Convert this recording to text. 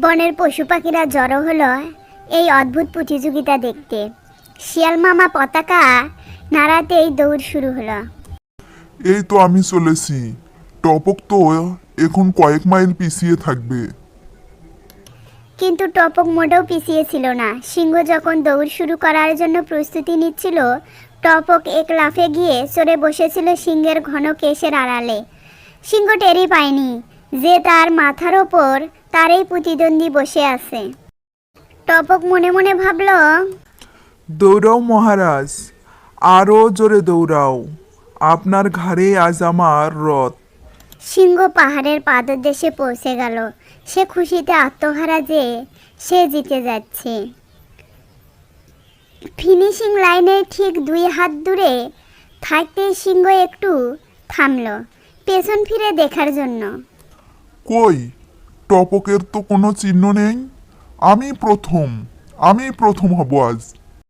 বনের পশু পাখিরা জড়ো হলো এই অদ্ভুত প্রতিযোগিতা দেখতে। শিয়াল মামা পতাকা নাড়াতেই দৌড় শুরু হলো। এই তো আমি চলেছি। টপক তো এখন কয়েক মাইল পিছিয়ে থাকবে। কিন্তু টপক মোটেও পিছিয়ে ছিল না। সিংহ যখন দৌড় শুরু করার জন্য প্রস্তুতি নিচ্ছিল টপক এক লাফে গিয়ে চড়ে বসেছিল সিংহের ঘন কেশের আড়ালে। সিংহ টেরি পায়নি। যে তার মাথার ওপর তারই প্রতিদ্বন্দ্বী বসে আছে। টপক মনে মনে ভাবল দৌড়াও মহারাজ আরও জোরে দৌড়াও। আপনার ঘাড়ে আজ আমার রথ। সিংহ পাহাড়ের পাদদেশে পৌঁছে গেল। সে খুশিতে আত্মহারা যে সে জিতে যাচ্ছে। ফিনিশিং লাইনের ঠিক দুই হাত দূরে থাকতেই সিংহ একটু থামল পেছন ফিরে দেখার জন্য। কই টপকের তো কোনো চিহ্ন নেই। আমি প্রথম আমি প্রথম হব আজ।